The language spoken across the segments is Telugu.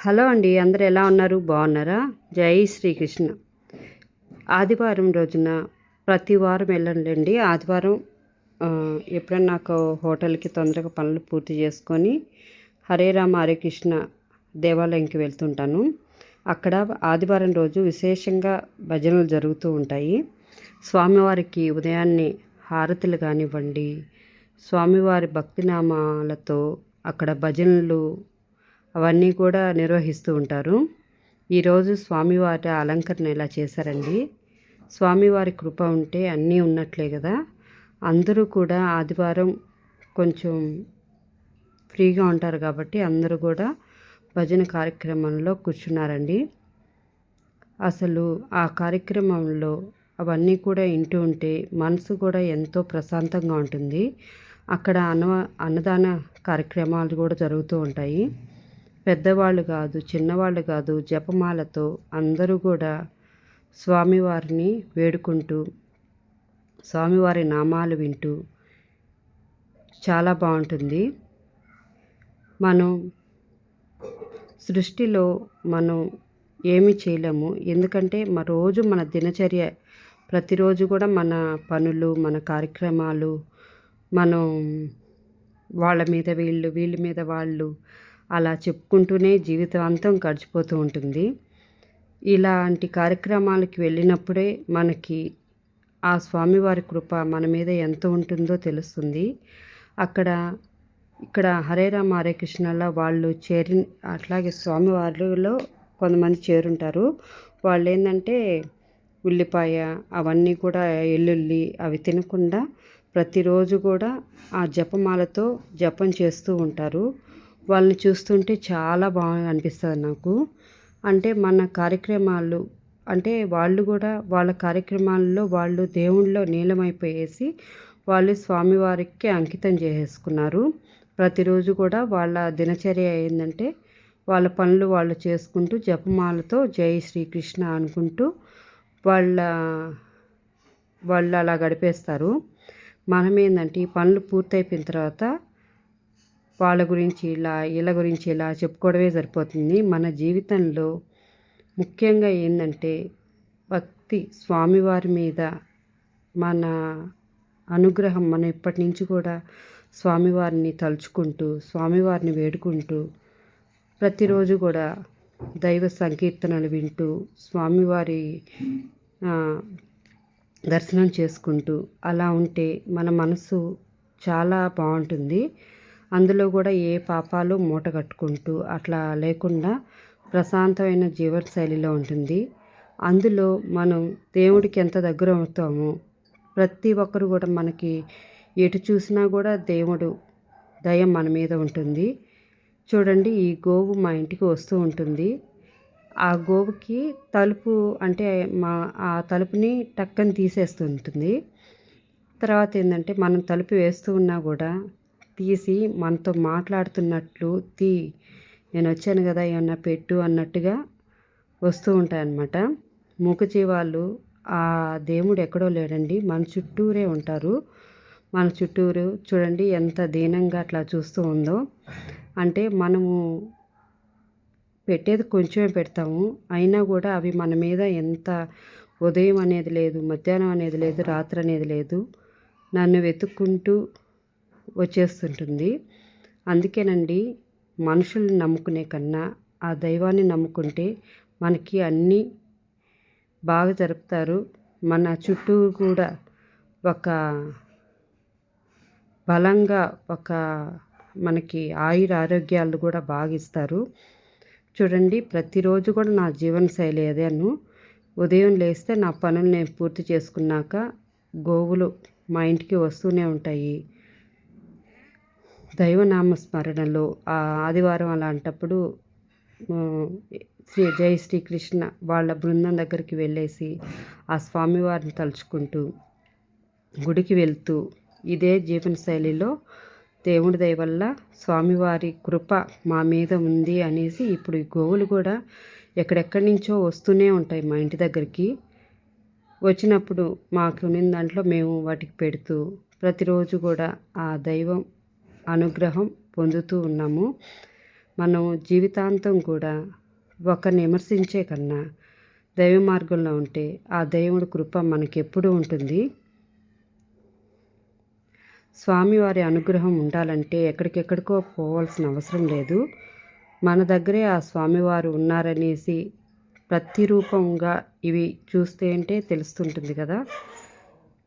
హలో అండి అందరు ఎలా ఉన్నారు? బాగున్నారా? జై శ్రీకృష్ణ. ఆదివారం రోజున ప్రతి వారం వెళ్ళండి ఆదివారం ఎప్పుడైనా నాకు హోటల్కి తొందరగా పనులు పూర్తి చేసుకొని హరే రామ హరే కృష్ణ దేవాలయంకి వెళ్తుంటాను. అక్కడ ఆదివారం రోజు విశేషంగా భజనలు జరుగుతూ ఉంటాయి. స్వామివారికి ఉదయాన్నే హారతులు కానివ్వండి స్వామివారి భక్తినామాలతో అక్కడ భజనలు అవన్నీ కూడా నిర్వహిస్తూ ఉంటారు. ఈరోజు స్వామివారి అలంకరణ ఇలా చేశారండి? స్వామివారి కృప ఉంటే అన్నీ ఉన్నట్లే కదా. అందరూ కూడా ఆదివారం కొంచెం ఫ్రీగా ఉంటారు కాబట్టి అందరూ కూడా భజన కార్యక్రమంలో కూర్చున్నారండి. అసలు ఆ కార్యక్రమంలో అవన్నీ కూడా వింటూ ఉంటే మనసు కూడా ఎంతో ప్రశాంతంగా ఉంటుంది. అక్కడ అన్న అన్నదాన కార్యక్రమాలు కూడా జరుగుతూ ఉంటాయి. పెద్దవాళ్ళు కాదు చిన్నవాళ్ళు కాదు జపమాలతో అందరూ కూడా స్వామివారిని వేడుకుంటూ స్వామివారి నామాలు వింటూ చాలా బాగుంటుంది. మనం సృష్టిలో మనం ఏమి చేయలేము. ఎందుకంటే మన రోజు మన దినచర్య ప్రతిరోజు కూడా మన పనులు మన కార్యక్రమాలు మనం వాళ్ళ మీద వీళ్ళు వీళ్ళ మీద వాళ్ళు అలా చెప్పుకుంటూనే జీవితాంతం గడిచిపోతూ ఉంటుంది. ఇలాంటి కార్యక్రమాలకి వెళ్ళినప్పుడే మనకి ఆ స్వామివారి కృప మన మీద ఎంత ఉంటుందో తెలుస్తుంది. అక్కడ ఇక్కడ హరే రామ హరే కృష్ణలో వాళ్ళు చేరి అట్లాగే స్వామివారిలో కొంతమంది చేరుంటారు. వాళ్ళు ఏంటంటే ఉల్లిపాయ అవన్నీ కూడా ఎల్లుల్లి అవి తినకుండా ప్రతిరోజు కూడా ఆ జపమాలతో జపం చేస్తూ ఉంటారు. వాళ్ళని చూస్తుంటే చాలా బాగా అనిపిస్తుంది నాకు. అంటే మన కార్యక్రమాలు అంటే వాళ్ళు కూడా వాళ్ళ కార్యక్రమాల్లో వాళ్ళు దేవుళ్ళలో నీలమైపోయేసి వాళ్ళు స్వామివారికి అంకితం చేసేసుకున్నారు. ప్రతిరోజు కూడా వాళ్ళ దినచర్య ఏంటంటే వాళ్ళ పనులు వాళ్ళు చేసుకుంటూ జపమాలతో జై శ్రీకృష్ణ అనుకుంటూ వాళ్ళ వాళ్ళు అలా గడిపేస్తారు. మనం ఏంటంటే ఈ పనులు పూర్తయిపోయిన తర్వాత వాళ్ళ గురించి ఇలా వీళ్ళ గురించి ఇలా చెప్పుకోవడమే సరిపోతుంది. మన జీవితంలో ముఖ్యంగా ఏంటంటే భక్తి స్వామివారి మీద మన అనుగ్రహం మనం ఇప్పటి నుంచి కూడా స్వామివారిని తలుచుకుంటూ స్వామివారిని వేడుకుంటూ ప్రతిరోజు కూడా దైవ సంకీర్తనలు వింటూ స్వామివారి దర్శనం చేసుకుంటూ అలా ఉంటే మన మనసు చాలా బాగుంటుంది. అందులో కూడా ఏ పాపాలు మూట కట్టుకుంటూ అట్లా లేకుండా ప్రశాంతమైన జీవన శైలిలో ఉంటుంది. అందులో మనం దేవుడికి ఎంత దగ్గర అవుతామో ప్రతి ఒక్కరు కూడా మనకి ఎటు చూసినా కూడా దేవుడు దయ మన మీద ఉంటుంది. చూడండి ఈ గోవు మా ఇంటికి వస్తూ ఉంటుంది. ఆ గోవుకి తలుపు అంటే మా ఆ తలుపుని టక్కని తీసేస్తుంటుంది తర్వాత ఏంటంటే మనం తలుపు వేస్తూ ఉన్నా కూడా తీసి మనతో మాట్లాడుతున్నట్లు తీ నేను వచ్చాను కదా ఏమన్నా పెట్టు అన్నట్టుగా వస్తూ ఉంటాయన్నమాట. మూగజీవాలు ఆ దేవుడు ఎక్కడో లేడండి మన చుట్టూరే ఉంటారు. మన చుట్టూరు చూడండి ఎంత దీనంగా అట్లా చూస్తూ ఉందో. అంటే మనము పెట్టేది కొంచెమే పెడతాము. అయినా కూడా అవి మన మీద ఎంత ఉదయం అనేది లేదు మధ్యాహ్నం అనేది లేదు రాత్రి అనేది లేదు. నన్ను వెతుక్కుంటూ వచ్చేస్తుంటుంది. అందుకేనండి మనుషుల్ని నమ్ముకునే కన్నా ఆ దైవాన్ని నమ్ముకుంటే మనకి అన్నీ బాగా జరుపుతారు. మన చుట్టూ కూడా ఒక బలంగా ఒక మనకి ఆయుర ఆరోగ్యాలు కూడా బాగా ఇస్తారు. చూడండి ప్రతిరోజు కూడా నా జీవన శైలి అదేను ఉదయం లేస్తే నా పనులు నేను పూర్తి చేసుకున్నాక గోవులు మా ఇంటికి వస్తూనే ఉంటాయి. దైవనామస్మరణలో ఆ ఆదివారం అలాంటప్పుడు శ్రీ జై శ్రీకృష్ణ వాళ్ళ బృందం దగ్గరికి వెళ్ళేసి ఆ స్వామివారిని తలుచుకుంటూ గుడికి వెళ్తూ ఇదే జీవనశైలిలో దేవుడి దయ వల్ల స్వామివారి కృప మా మీద ఉంది అనేసి ఇప్పుడు ఈ గోవులు కూడా ఎక్కడెక్కడి నుంచో వస్తూనే ఉంటాయి మా ఇంటి దగ్గరికి. వచ్చినప్పుడు మాకు ఉన్న దాంట్లో మేము వాటికి పెడుతూ ప్రతిరోజు కూడా ఆ దైవం అనుగ్రహం పొందుతూ ఉన్నాము. మనం జీవితాంతం కూడా ఒకరిని విమర్శించే కన్నా దైవ మార్గంలో ఉంటే ఆ దేవుడి కృప మనకెప్పుడూ ఉంటుంది. స్వామివారి అనుగ్రహం ఉండాలంటే ఎక్కడికెక్కడికో పోవాల్సిన అవసరం లేదు. మన దగ్గరే ఆ స్వామివారు ఉన్నారనేసి ప్రతిరూపంగా ఇవి చూస్తే అంటే తెలుస్తుంటుంది కదా.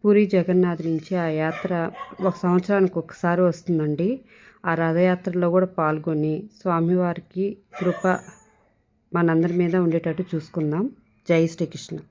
పూరి జగన్నాథ్ నుంచి ఆ యాత్ర ఒక సంవత్సరానికి ఒకసారి వస్తుందండి. ఆ రథయాత్రలో కూడా పాల్గొని స్వామివారికి కృప మనందరి మీద ఉండేటట్టు చూసుకుందాం. జై శ్రీకృష్ణ.